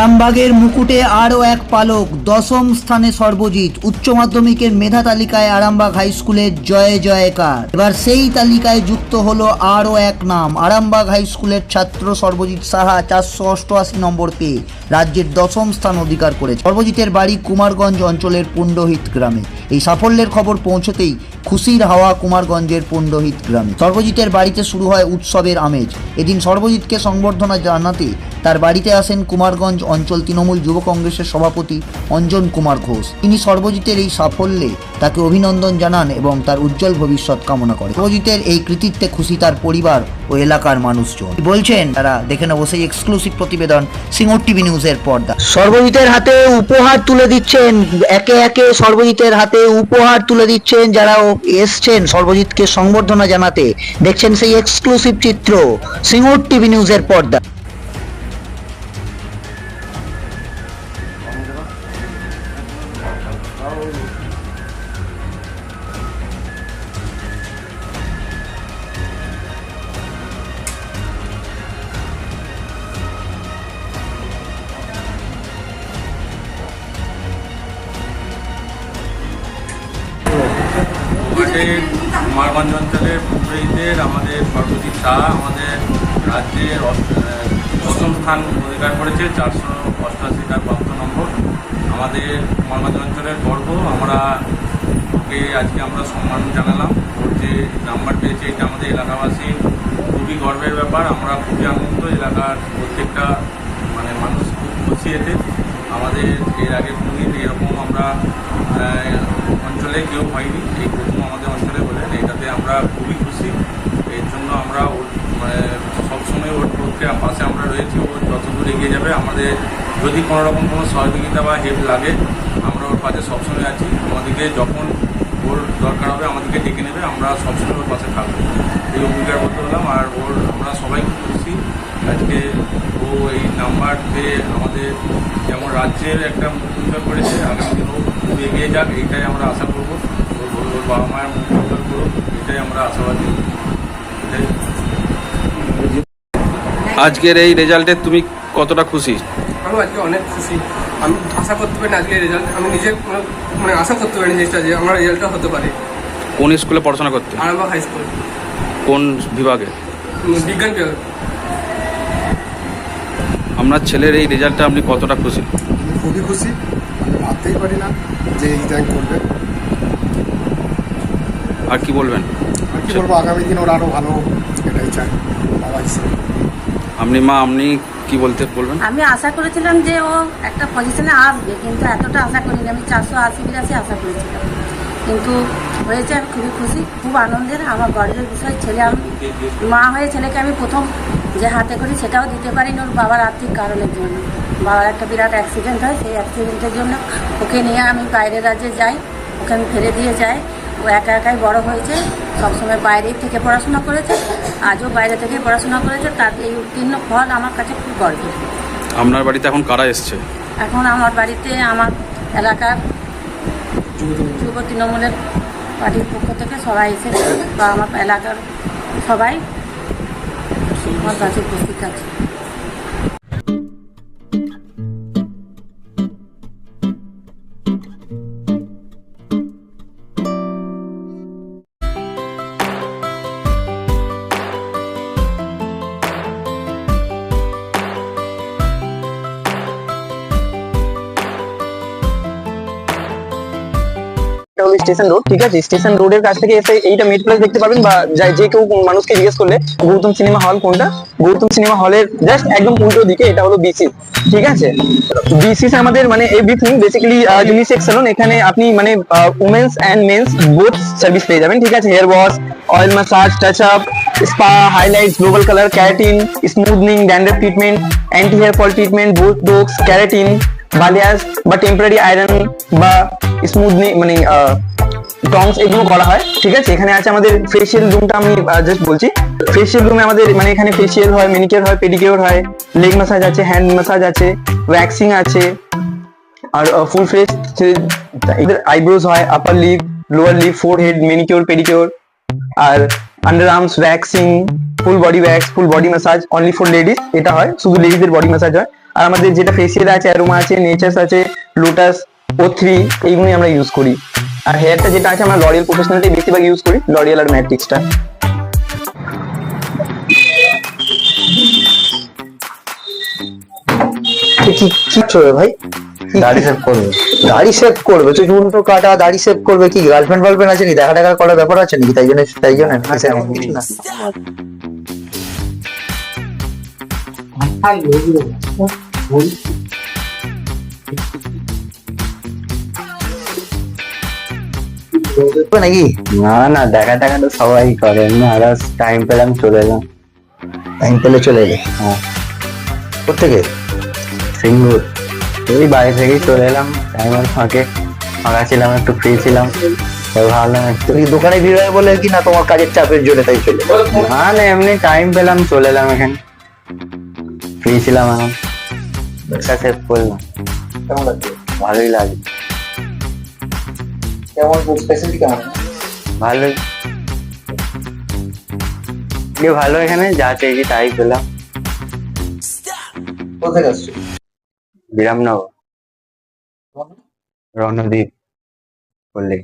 আরামবাগের মুকুটে আরও এক পালক, দশম স্থানে সর্বজিৎ। উচ্চ মাধ্যমিকের মেধা তালিকায় আরামবাগ হাই স্কুলের জয় জয়কার। এবার সেই তালিকায় যুক্ত হলো আরও এক নাম, আরামবাগ হাই স্কুলের ছাত্র সর্বজিৎ সাহা, চারশো অষ্টআশি নম্বর পেয়ে রাজ্যের দশম স্থান অধিকার করেছে। সর্বজিতের বাড়ি কুমারগঞ্জ অঞ্চলের পুণ্ডহিত গ্রামে। এই সাফল্যের খবর পৌঁছতেই খুশির হাওয়া কুমারগঞ্জের পুণ্ডহিত গ্রামে। সর্বজিতের বাড়িতে শুরু হয় উৎসবের আমেজ। এদিন সর্বজিৎকে সংবর্ধনা জানাতে তার বাড়িতে আসেন কুমারগঞ্জ অঞ্চল তৃণমূল যুব কংগ্রেসের সভাপতি অঞ্জন কুমার ঘোষ। তিনি সর্বজিতের এই সাফল্যে তাকে অভিনন্দন জানান এবং তার উজ্জ্বল ভবিষ্যৎ কামনা করেন। সর্বজিতের এই কৃতিত্বে খুশি তার পরিবার ও এলাকার মানুষজন। বলছেন, তারা দেখে নেব সেই এক্সক্লুসিভ প্রতিবেদন সিঙ্গর টিভি নিউজের পর্দা। সর্বজিতের হাতে উপহার তুলে দিচ্ছেন, একে একে সর্বজিতের হাতে উপহার তুলে দিচ্ছেন যারা এসছেন সর্বজিৎকে সংবর্ধনা জানাতে। দেখছেন সেই এক্সক্লুসিভ চিত্র সিংহ টিভি নিউজের পর্দা। অঞ্চলের পুকুরীদের আমাদের সর্বজিৎ শাহ আমাদের রাজ্যের দশম স্থান অধিকার করেছে চারশো তার প্রাপ্ত নম্বর। আমাদের কুমারগঞ্জ অঞ্চলের গর্ব, আমরা ওকে আজকে আমরা সম্মান জানালাম। ওর যে নাম্বার পেয়েছে এটা আমাদের এলাকাবাসী খুবই গর্বের ব্যাপার। আমরা খুবই আনন্দ এলাকার প্রত্যেকটা মানে মানুষ খুব খুশি এতে। আমাদের এর আগে কোনোদিন এরকম আমরা অঞ্চলে কেউ হয়নি। এই প্রথম আমাদের অঞ্চলে বলেন এটাতে আমরা খুবই খুশি। এর জন্য আমরা ওর মানে সবসময় ওর পক্ষে পাশে আমরা রয়েছি। ও যতদূর এগিয়ে যাবে, আমাদের যদি কোনো রকম কোনো সহযোগিতা বা হেল্প লাগে, আমরা ওর পাশে সবসময় আছি। আমাদেরকে যখন ওর দরকার হবে, আমাদেরকে ডেকে নেবে। আমরা সবসময় ওর পাশে থাকব। এই অঙ্গীকার করতে হলাম আর ওর আমরা সবাই খুশি। আজকে ও এই নাম্বার পেয়ে আমাদের যেমন রাজ্যের একটা মুখ উজ্জ্বল করেছে আগামী দিন ও খুব এগিয়ে যাক এইটাই আমরা আশা করব। ওর ওর বাবা মায়ের মুখ করুক এটাই আমরা আশাবাদী। এটাই। আজকের এই রেজাল্টে তুমি কতটা খুশি? আমি আজকে অনেক খুশি। আমি আশা করতে পারি না আজকে রেজাল্ট আমি নিজে মানে আশা করতে পারি জিনিসটা যে আমার রেজাল্টটা হতে পারে। কোন স্কুলে পড়াশোনা করতে? আরামবাগ হাই স্কুল কোন বিভাগে? বিজ্ঞান বিভাগ আপনার ছেলের এই রেজাল্টটা আপনি কতটা খুশি? খুবই খুশি। ভাবতেই পারি না যে এই র্যাঙ্ক করবে। আর কি বলবেন? আর কি বলব আগামী দিন ওরা আরও ভালো এটাই চাই বাবা হিসেবে আপনি মা আপনি কি বলতে বলবেন? আমি আশা করেছিলাম যে ও একটা পজিশনে আসবে কিন্তু এতটা আশা করিনি। আমি চারশো আশি বিরাশি আশা করেছিলাম। কিন্তু হয়েছে আমি খুবই খুশি খুব আনন্দের। আমার গর্বের বিষয় ছেলে আমি মা হয়ে ছেলেকে আমি প্রথম যে হাতে করি সেটাও দিতে পারিনি ওর বাবার আর্থিক কারণের জন্য। বাবার একটা বিরাট অ্যাক্সিডেন্ট হয় সেই অ্যাক্সিডেন্টের জন্য ওকে নিয়ে আমি বাইরের রাজ্যে যাই ওকে আমি ফেলে দিয়ে যাই। ও একা একাই বড় হয়েছে সবসময় বাইরেই থেকে পড়াশোনা করেছে আজও বাইরে থেকে পড়াশোনা করেছে তার এই উত্তীর্ণ ফল আমার কাছে খুব গর্বের। আপনার বাড়িতে এখন কারা এসছে? এখন আমার বাড়িতে আমার এলাকার যুব তৃণমূলের পার্টির পক্ষ থেকে সবাই এসেছে বা আমার এলাকার সবাই আমার কাছে উপস্থিত আছে। এটা স্টেশন রোড ঠিক আছে? স্টেশন রোডের কাছ থেকে এসে এইটা মিড প্লেস দেখতে পাবেন বা যা- যে কেউ মানুষকে জিজ্ঞেস করলে গৌতম সিনেমা হল কোনটা? গৌতম সিনেমা হলের জাস্ট একদম উল্টো দিকে, এটা হলো বিসি ঠিক আছে? বিসিস আমাদের মানে এভরিথিং বেসিক্যালি ইউনিসেক্স সেলুন এখানে আপনি মানে women's and men's both service পেয়ে যাবেন, ঠিক আছে? Hair wash oil massage touch up spa highlights global colour keratin smoothening dandruff treatment anti hair fall treatment botox keratin balayage বা টেম্পোরারি আয়রন বা smoothening মানে টংস এগুলো করা হয়, ঠিক আছে? এখানে আছে আমাদের ফেসিয়াল রুমটা আমি জাস্ট বলছি। ফেশিয়াল রুমে আমাদের মানে এখানে ফেসিয়াল হয় মেনিকিওর হয় পেডিকিওর হয় লেগ ম্যাসাজ আছে হ্যান্ড ম্যাসাজ আছে ওয়্যাক্সিং আছে, আর ফুল ফেস আইব্রোজ হয় upper lip lower lip forehead manicure pedicure R underarms waxing full body wax full body massage only for ladies এটা হয়, শুধু লেডিসদের বডি ম্যাসাজ হয়। আর আমাদের যেটা ফেসিয়াল আছে অ্যারোমা আছে নেচার্স আছে লোটাস ও থ্রি এইগুলোই আমরা ইউজ করি আর হেয়ারটা যেটা আছে আমরা লরিয়াল প্রফেশনালটাই বেশিরভাগ ইউজ করি লরিয়াল আর ম্যাট্রিক্সটা কি কি করবে ভাই দাড়ি সেভ করবে দাড়ি সেভ করবে তো চুল তো কাটা দাড়ি সেভ করবে কি গার্লফ্রেন্ড ফার্লফ্রেন্ড আছে কি দেখা টাকা করার ব্যাপার আছে নাকি তাই জন্য তাই জন্য এমন কিছু নাকি? না না দেখা টাকা তো সবাই করে। আদার্স টাইম পেলাম চলে এলাম। টাইম পেলে চলে এলে? হ্যাঁ। কোথেকে সিঙ্গুর। ওই বাড়ি থেকেই চলে এলাম। টাইমের ফাঁকে। ফাঁকা ছিলাম একটু ফ্রি ছিলাম। ভাবলাম একটু দোকানে ভিড় হয় বলে কি না তোমার কাজের চাপের জন্য তাই চলে না না এমনি টাইম পেলাম চলে এলাম এখানে। ফ্রি ছিলাম এখন। করলাম। কেমন লাগছে? ভালোই লাগে। কেমন স্পেশালিটি কেমন? ভালোই। ভালো এখানে যা চাইছি তাই পেলাম। কোথায় আসছো বিরামনগর। রণদ্বীপ বললে।